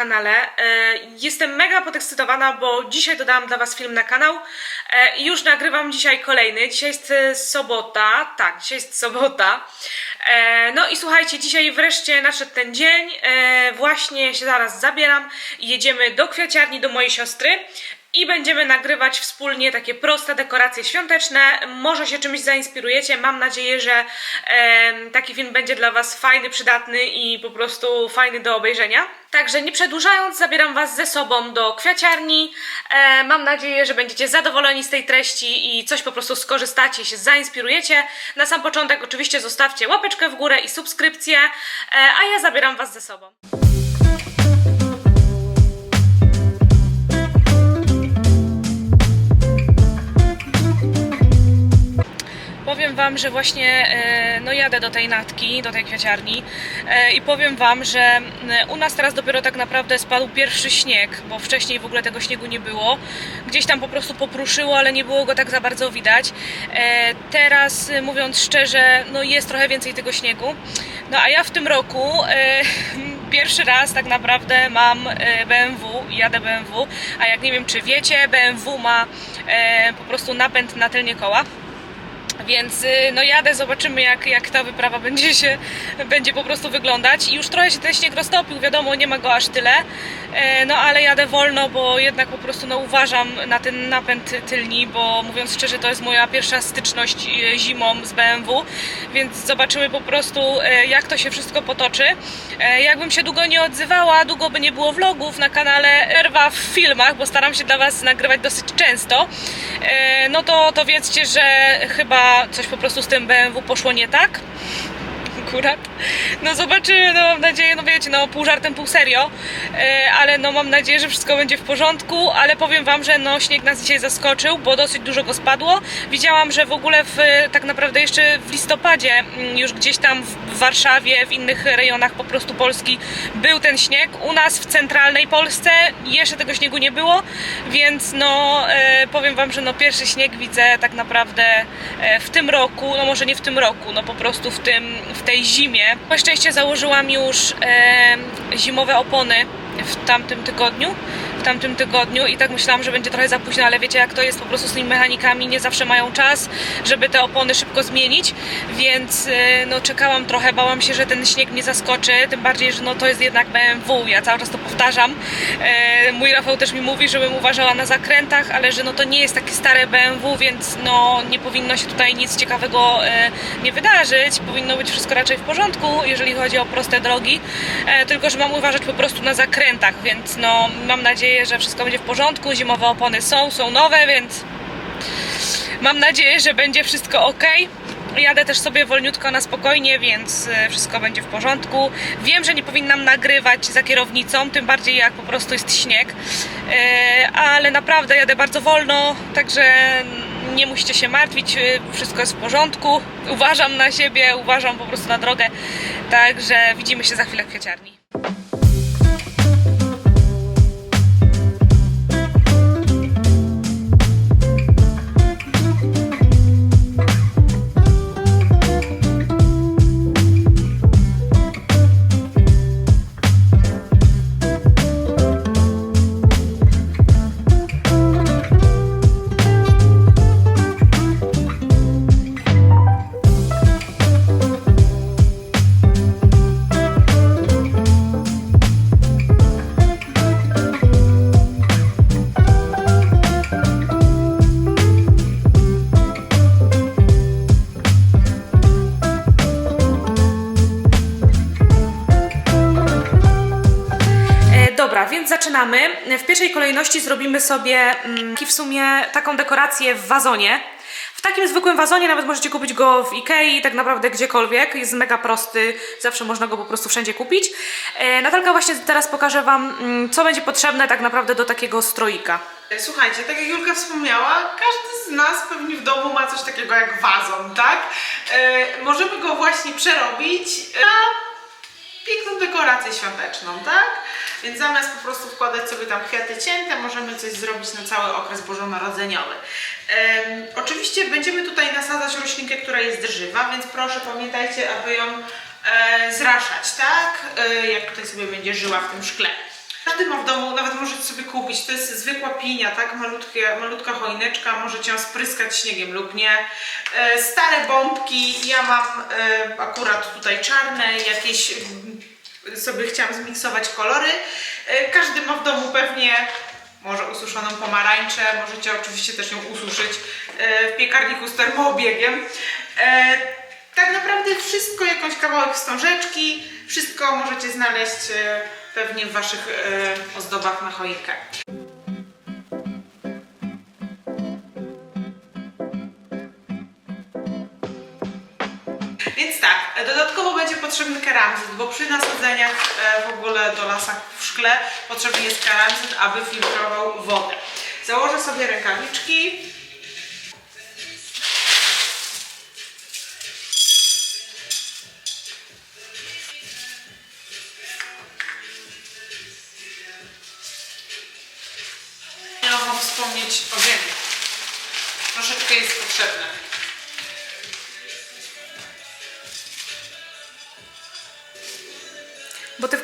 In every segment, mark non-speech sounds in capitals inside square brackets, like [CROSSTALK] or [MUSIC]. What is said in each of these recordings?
kanale. E, jestem mega podekscytowana, bo dzisiaj dodałam dla Was film na kanał e, już nagrywam dzisiaj kolejny. Dzisiaj jest e, sobota, tak, dzisiaj jest sobota. No i słuchajcie, dzisiaj wreszcie nadszedł ten dzień. Właśnie się zaraz zabieram i jedziemy do kwiaciarni do mojej siostry. I będziemy nagrywać wspólnie takie proste dekoracje świąteczne. Może się czymś zainspirujecie. Mam nadzieję, że em, taki film będzie dla Was fajny, przydatny i po prostu fajny do obejrzenia. Także nie przedłużając, zabieram Was ze sobą do kwiaciarni. E, mam nadzieję, że będziecie zadowoleni z tej treści i coś po prostu skorzystacie, się zainspirujecie. Na sam początek oczywiście zostawcie łapeczkę w górę i subskrypcję, e, a ja zabieram Was ze sobą. Wam, że właśnie e, no jadę do tej natki, do tej kwiaciarni e, i powiem Wam, że e, u nas teraz dopiero tak naprawdę spadł pierwszy śnieg, bo wcześniej w ogóle tego śniegu nie było. Gdzieś tam po prostu popruszyło, ale nie było go tak za bardzo widać. Teraz, mówiąc szczerze, no jest trochę więcej tego śniegu. No a ja w tym roku [LAUGHS] pierwszy raz tak naprawdę mam BMW, jadę BMW, a jak nie wiem czy wiecie, BMW ma po prostu napęd na tylnie koła. Więc y, no jadę, zobaczymy jak, jak ta wyprawa będzie się będzie po prostu wyglądać. I już trochę się ten śnieg roztopił, wiadomo, nie ma go aż tyle. E, No ale jadę wolno, bo jednak po prostu no, uważam na ten napęd tylni, bo mówiąc szczerze, to jest moja pierwsza styczność e, zimą z BMW, więc zobaczymy po prostu e, jak to się wszystko potoczy. Jakbym się długo nie odzywała, długo by nie było vlogów na kanale, przerwa w filmach, bo staram się dla Was nagrywać dosyć często, no to, to wiedzcie, że chyba coś po prostu z tym BMW poszło nie tak. Akurat. No zobaczymy, no mam nadzieję, no wiecie, no pół żartem, pół serio, e, ale no mam nadzieję, że wszystko będzie w porządku, ale powiem wam, że no śnieg nas dzisiaj zaskoczył, bo dosyć dużo go spadło. Widziałam, że w ogóle w, tak naprawdę jeszcze w listopadzie mm, już gdzieś tam w Warszawie, w innych rejonach po prostu Polski był ten śnieg. U nas w centralnej Polsce jeszcze tego śniegu nie było, więc no e, powiem wam, że no pierwszy śnieg widzę tak naprawdę e, w tym roku, no może nie w tym roku, no po prostu w tym, w tej zimie. Na szczęście założyłam już e, zimowe opony w tamtym tygodniu, w tamtym tygodniu i tak myślałam, że będzie trochę za późno, ale wiecie jak to jest po prostu z tymi mechanikami, nie zawsze mają czas, żeby te opony szybko zmienić, więc e, no czekałam trochę, bałam się, że ten śnieg mnie zaskoczy, tym bardziej, że no to jest jednak BMW, ja cały czas to powtarzam. E, mój Rafał też mi mówi, żebym uważała na zakrętach, ale że no to nie jest takie stare BMW, więc no nie powinno się tutaj nic ciekawego e, nie wydarzyć, powinno być wszystko raczej w porządku, jeżeli chodzi o proste drogi, e, tylko że mam uważać po prostu na zakrętach, więc no mam nadzieję, że wszystko będzie w porządku, zimowe opony są, są nowe, więc mam nadzieję, że będzie wszystko ok. Jadę też sobie wolniutko na spokojnie, więc e, wszystko będzie w porządku. Wiem, że nie powinnam nagrywać za kierownicą, tym bardziej jak po prostu jest śnieg, E, ale naprawdę jadę bardzo wolno, także nie musicie się martwić, e, wszystko jest w porządku. Uważam na siebie, uważam po prostu na drogę, także widzimy się za chwilę w kwieciarni. Więc zaczynamy. W pierwszej kolejności zrobimy sobie mm, w sumie taką dekorację w wazonie. W takim zwykłym wazonie nawet możecie kupić go w Ikei, tak naprawdę gdziekolwiek. Jest mega prosty, zawsze można go po prostu wszędzie kupić. E, Natalka właśnie teraz pokaże Wam, mm, co będzie potrzebne tak naprawdę do takiego stroika. Słuchajcie, tak jak Julka wspomniała, każdy z nas pewnie w domu ma coś takiego jak wazon, tak? E, możemy go właśnie przerobić na świąteczną, tak? Więc zamiast po prostu wkładać sobie tam kwiaty cięte, możemy coś zrobić na cały okres bożonarodzeniowy. Em, oczywiście będziemy tutaj nasadzać roślinkę, która jest żywa, więc proszę pamiętajcie, aby ją e, zraszać, tak? E, jak tutaj sobie będzie żyła w tym szkle. Każdy ma w domu, nawet możecie sobie kupić, to jest zwykła pinia, tak? Malutkie, malutka choineczka, możecie ją spryskać śniegiem lub nie. E, stare bombki, ja mam e, akurat tutaj czarne, jakieś sobie chciałam zmiksować kolory. E, każdy ma w domu pewnie może ususzoną pomarańczę, możecie oczywiście też ją ususzyć e, w piekarniku z termoobiegiem. E, tak naprawdę wszystko, jakąś kawałek wstążeczki, wszystko możecie znaleźć pewnie w Waszych ozdobach na choinkę. Tak, e, dodatkowo będzie potrzebny keramzyt, bo przy nasadzeniach e, w ogóle do lasach w szkle potrzebny jest keramzyt, aby filtrował wodę. Założę sobie rękawiczki.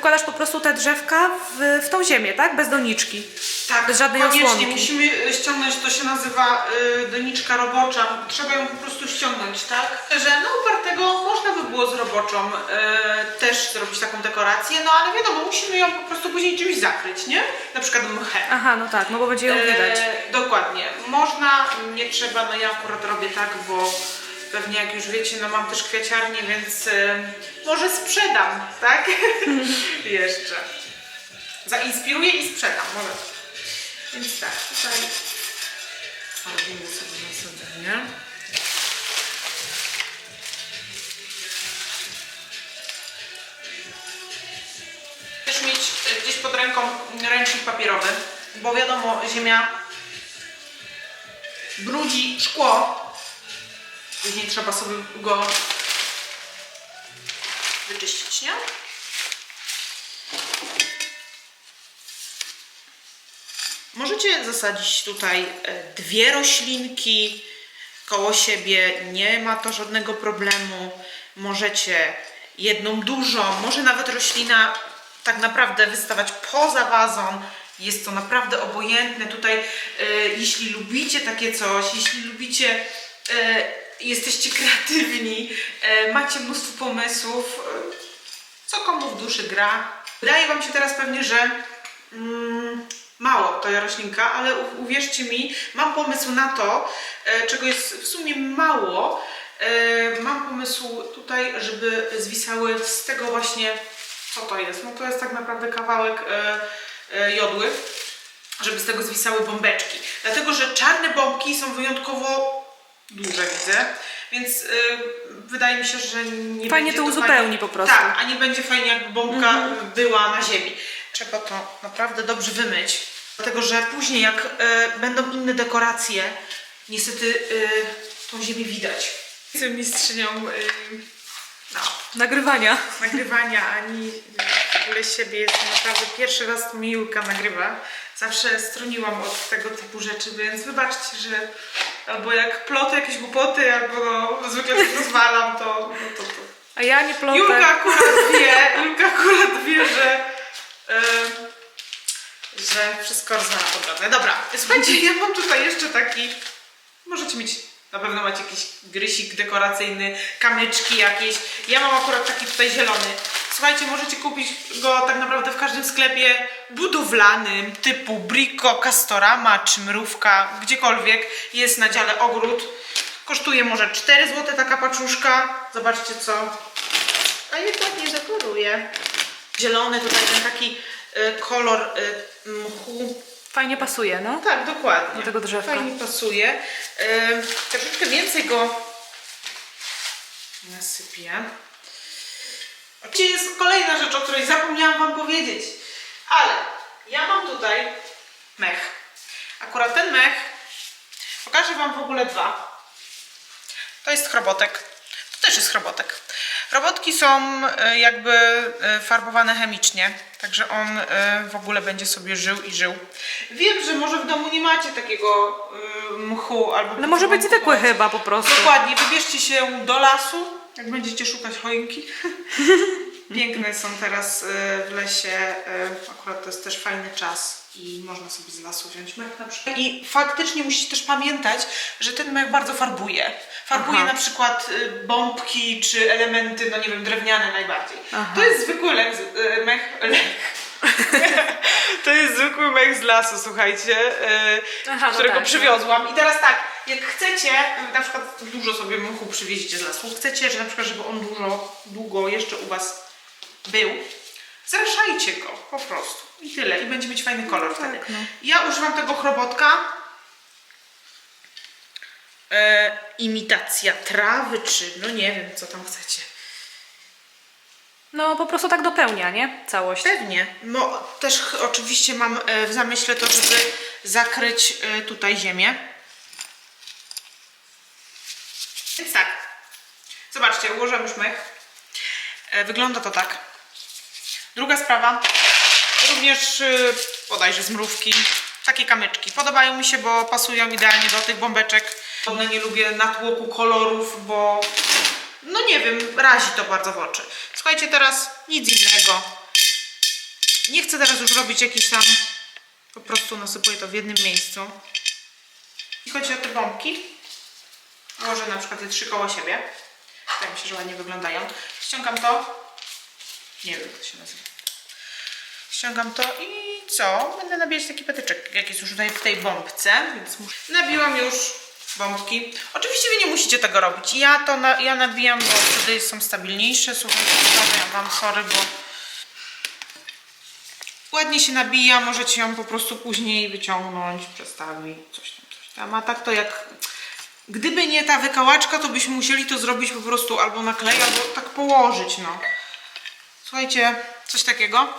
Wkładasz po prostu te drzewka w, w tą ziemię, tak? Bez doniczki. Tak, Bez żadnej koniecznie osłonki. musimy ściągnąć, to się nazywa y, doniczka robocza. Trzeba ją po prostu ściągnąć, tak? Że no upartego można by było z roboczą y, też zrobić taką dekorację, no ale wiadomo, musimy ją po prostu później czymś zakryć, nie? Na przykład mchem. Aha, no tak, no bo będzie ją widać. E, dokładnie. Można, nie trzeba, no ja akurat robię tak, bo pewnie jak już wiecie, no mam też kwiaciarnię, więc e, może sprzedam, tak? [LAUGHS] Jeszcze. Zainspiruję i sprzedam, może. Więc tak, tutaj robimy sobie nasadzenie. Też mieć e, gdzieś pod ręką ręcznik papierowy, bo wiadomo, ziemia brudzi szkło. Później trzeba sobie go wyczyścić, nie? Możecie zasadzić tutaj e, dwie roślinki koło siebie, nie ma to żadnego problemu. Możecie jedną dużą, może nawet roślina tak naprawdę wystawać poza wazon. Jest to naprawdę obojętne. Tutaj, e, jeśli lubicie takie coś, jeśli lubicie, e, jesteście kreatywni, e, macie mnóstwo pomysłów, e, co komu w duszy gra. Wydaje Wam się teraz pewnie, że mm, mało to roślinka, ale uwierzcie mi, mam pomysł na to, e, czego jest w sumie mało. Mam pomysł tutaj, żeby zwisały z tego właśnie, co to jest? No to jest tak naprawdę kawałek jodły, żeby z tego zwisały bombeczki. Dlatego, że czarne bombki są wyjątkowo duże, widzę, więc y, wydaje mi się, że nie Fajnie będzie to uzupełni po prostu. Tak, a nie będzie fajnie, jak bombka była na ziemi. Trzeba to naprawdę dobrze wymyć, dlatego że później, jak y, będą inne dekoracje, niestety y, tą ziemię widać. Jestem mistrzynią y, no, Nagrywania. nagrywania, ani ogóle siebie. Jestem naprawdę pierwszy raz to mi Julka nagrywa. Zawsze stroniłam od tego typu rzeczy, więc wybaczcie, że albo jak plotę jakieś głupoty, albo no, zwykle coś rozwalam, to, no, to, to. A ja nie plotę. Julka akurat wie, Julka akurat wie, że, e, że wszystko rozwala po drodze. Dobra, słuchajcie, ja mam tutaj jeszcze taki, możecie mieć, na pewno macie jakiś grysik dekoracyjny, kamyczki jakieś. Ja mam akurat taki tutaj zielony. Słuchajcie, możecie kupić go tak naprawdę w każdym sklepie budowlanym typu Brico, Castorama czy Mrówka, gdziekolwiek jest na dziale ogród. Kosztuje może 4 zł taka paczuszka. Zobaczcie co a jednak nie dekoruje. Zielony tutaj ten taki y, kolor y, mchu. Fajnie pasuje, no. Tak, dokładnie. Do tego drzewka. Fajnie pasuje. Y, troszeczkę więcej go nasypię. Oczywiście jest kolejna rzecz, o której zapomniałam Wam powiedzieć. Ale ja mam tutaj mech. Akurat ten mech pokażę Wam w ogóle dwa. To jest chrobotek. To też jest chrobotek. Robotki są e, jakby e, farbowane chemicznie, także on e, w ogóle będzie sobie żył i żył. Wiem, że może w domu nie macie takiego mchu albo. No może być zwykły chyba po prostu. Dokładnie, wybierzcie się do lasu, jak będziecie szukać choinki [LAUGHS] Piękne są teraz y, w lesie. y, Akurat to jest też fajny czas i można sobie z lasu wziąć mech na przykład. I faktycznie musicie też pamiętać, że ten mech bardzo farbuje. Farbuje Aha. na przykład y, bombki czy elementy, no nie wiem, drewniane najbardziej. Aha. To jest zwykły lech, mech, lech. [LAUGHS] to jest zwykły mech z lasu, słuchajcie, y, Aha, no którego tak, no. przywiozłam. I teraz tak, jak chcecie, y, na przykład dużo sobie mchu przywieziecie z lasu, chcecie, że na przykład, żeby on dużo, długo jeszcze u Was był, zraszajcie go po prostu. I tyle. I będzie mieć fajny kolor wtedy. no. Ja używam tego chrobotka. E, imitacja trawy, czy no nie wiem, co tam chcecie. No po prostu tak dopełnia, nie? Całość. Pewnie. No, też oczywiście mam e, w zamyśle to, żeby zakryć e, tutaj ziemię. Więc tak. Zobaczcie, ułożyłam już mech. E, Wygląda to tak. Druga sprawa. Również e, bodajże z mrówki. Takie kamyczki. Podobają mi się, bo pasują idealnie do tych bombeczek. One nie lubię natłoku kolorów, bo no nie wiem, razi to bardzo w oczy. Słuchajcie, teraz nic innego. Nie chcę teraz już robić jakiś tam, po prostu nasypuję to w jednym miejscu. Jeśli chodzi o te bombki, włożę na przykład te trzy koło siebie. Wydaje mi się, że ładnie wyglądają. Ściągam to. Nie wiem, jak to się nazywa. Ściągam to i co? Będę nabijać taki patyczek, jak jest już tutaj w tej bombce, więc muszę... Nabiłam już bombki. Oczywiście wy nie musicie tego robić. Ja to na... ja nabijam, bo wtedy są stabilniejsze. Słuchajcie, powiem wam, sorry, bo ładnie się nabija, możecie ją po prostu później wyciągnąć, przestawić, coś tam, coś tam. A tak to jak... Gdyby nie ta wykałaczka, to byśmy musieli to zrobić po prostu albo na klej, albo tak położyć, no. Słuchajcie, coś takiego.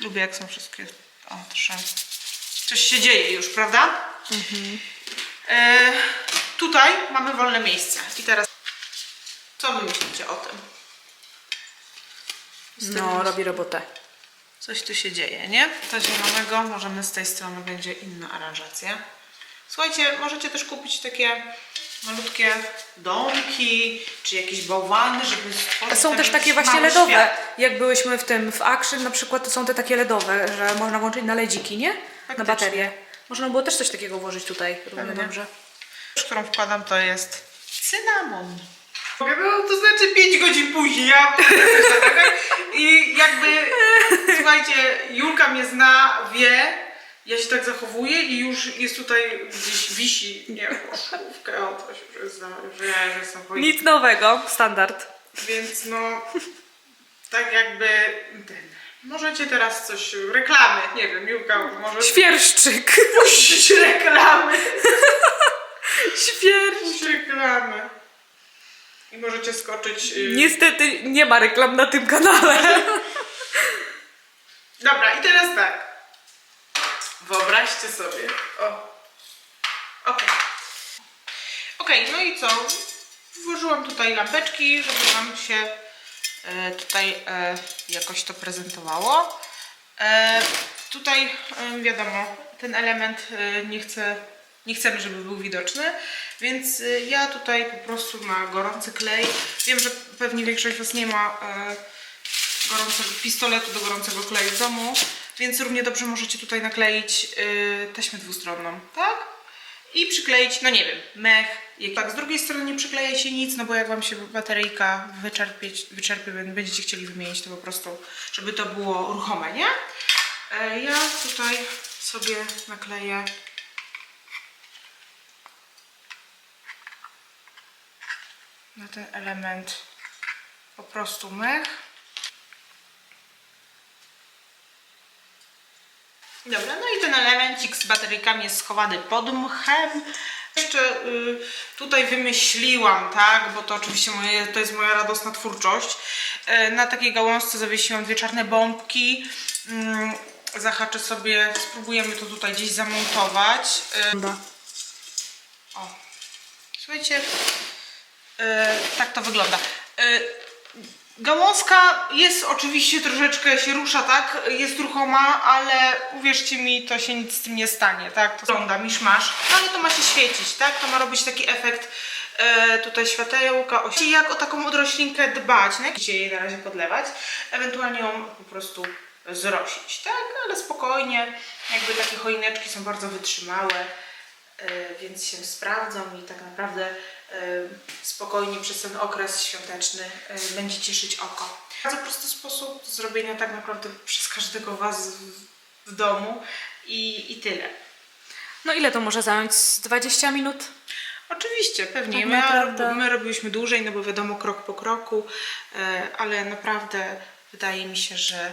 Lubię jak są wszystkie... O, trzy. Coś się dzieje już, prawda? E, tutaj mamy wolne miejsce. I teraz... Co wy myślicie o tym? No, robi robotę. Coś tu się dzieje, nie? To zielonego, możemy z tej strony będzie inna aranżacja. Słuchajcie, możecie też kupić takie malutkie domki, czy jakieś bałwany, żeby stworzyć Są też takie właśnie mały ledowe. świat. Jak byłyśmy w tym, w Action na przykład, to są te takie ledowe, że można włączyć na ledziki, nie? Na Faktycznie. baterię. Można było też coś takiego włożyć tutaj równie Pewnie. dobrze. Rzecz, którą wkładam, to jest cynamon. No, to znaczy 5 godzin później. Ja I jakby, słuchajcie, Julka mnie zna, wie, ja się tak zachowuję i już jest tutaj gdzieś wisi, nie wiem, szkówkę, o to się już jest, że ja że jestem. Nic nowego, standard. Więc no, tak jakby ten, możecie teraz coś, reklamy, nie wiem, Julka może Świerszczyk. puścić reklamy. [LAUGHS] Świerszczyk. Reklamy. I możecie skoczyć. y, Niestety nie ma reklam na tym kanale. Dobra, i teraz tak. Wyobraźcie sobie. O. Okej. Okej, no i co? Włożyłam tutaj lampeczki, żeby Wam się tutaj e, jakoś to prezentowało. E, tutaj e, wiadomo, ten element e, nie chcę, nie chcemy, żeby był widoczny, więc e, ja tutaj po prostu na gorący klej. Wiem, że pewnie większość Was nie ma e, gorącego pistoletu do gorącego kleju w domu, więc równie dobrze możecie tutaj nakleić taśmę dwustronną, tak? I przykleić, no nie wiem, mech. Jak tak, z drugiej strony nie przykleja się nic, no bo jak wam się bateryjka wyczerpieć, wyczerpie, będziecie chcieli wymienić to po prostu, żeby to było ruchome, nie? E, ja tutaj sobie nakleję na ten element po prostu mech. Dobra, no i ten elemencik z bateryjkami jest schowany pod mchem. Jeszcze y, tutaj wymyśliłam, tak, bo to oczywiście moje, to jest moja radosna twórczość. Y, na takiej gałązce zawiesiłam dwie czarne bombki. Mm, zahaczę sobie, spróbujemy to tutaj gdzieś zamontować. Y, o, słuchajcie, e, tak to wygląda. E, gałązka jest oczywiście troszeczkę się rusza, tak? Jest ruchoma, ale uwierzcie mi, to się nic z tym nie stanie, tak? To wygląda miszmasz, no ale to ma się świecić, tak? To ma robić taki efekt e, tutaj światełka, o, jak o taką roślinkę dbać, no jak jej na razie podlewać, ewentualnie ją po prostu zrosić, tak? Ale spokojnie, jakby takie choineczki są bardzo wytrzymałe, e, więc się sprawdzą i tak naprawdę spokojnie przez ten okres świąteczny e, będzie cieszyć oko. Bardzo prosty sposób zrobienia tak naprawdę przez każdego Was w, domu i, i tyle. No ile to może zająć? Z 20 minut? Oczywiście, pewnie. Tak my, naprawdę. my robiliśmy dłużej, no bo wiadomo, krok po kroku, e, ale naprawdę wydaje mi się, że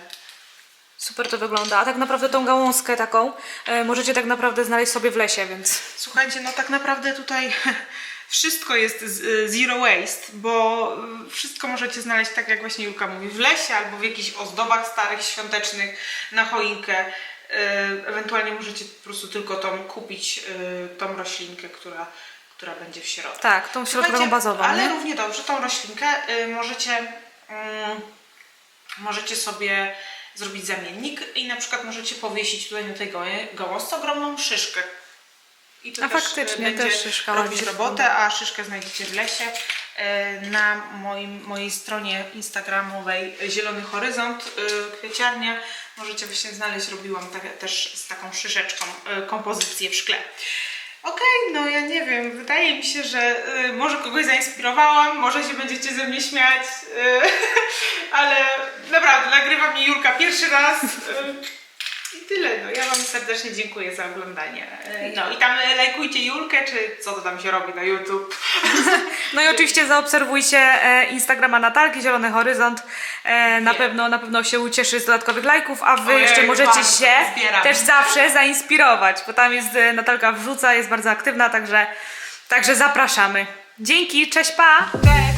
Super to wygląda. A tak naprawdę tą gałązkę taką e, możecie tak naprawdę znaleźć sobie w lesie, więc słuchajcie, no tak naprawdę tutaj [LAUGHS] wszystko jest z- zero waste, bo y, wszystko możecie znaleźć, tak jak właśnie Julka mówi, w lesie albo w jakichś ozdobach starych, świątecznych, na choinkę. E, Ewentualnie możecie po prostu tylko tą kupić, y, tą roślinkę, która, która będzie w środku. tak, tą środkową bazową. Ale nie? równie dobrze tą roślinkę y, możecie, mm, możecie sobie zrobić zamiennik i na przykład możecie powiesić tutaj na tej gałązce ogromną szyszkę. I to A też faktycznie, y, będzie też szyszka robić robotę, a szyszkę znajdziecie w lesie. Y, Na moim, mojej stronie instagramowej Zielony Horyzont y, Kwieciarnia możecie właśnie znaleźć, robiłam tak, też z taką szyszeczką kompozycję w szkle. Okej, no ja nie wiem, wydaje mi się, że y, może kogoś zainspirowałam, może się będziecie ze mnie śmiać, y, [LAUGHS] ale naprawdę nagrywa mnie Julka pierwszy raz. y, tyle, no ja Wam serdecznie dziękuję za oglądanie. Y, No i tam y, lajkujcie Julkę, czy co to tam się robi na YouTube. [LAUGHS] No i oczywiście zaobserwujcie e, Instagrama Natalki, Zielony Horyzont. E, na, pewno, na pewno się ucieszy z dodatkowych lajków, a wy Ojej, jeszcze możecie bardzo się też zawsze zainspirować, bo tam jest e, Natalka wrzuca, jest bardzo aktywna, także, także zapraszamy. Dzięki, cześć, pa! Cześć!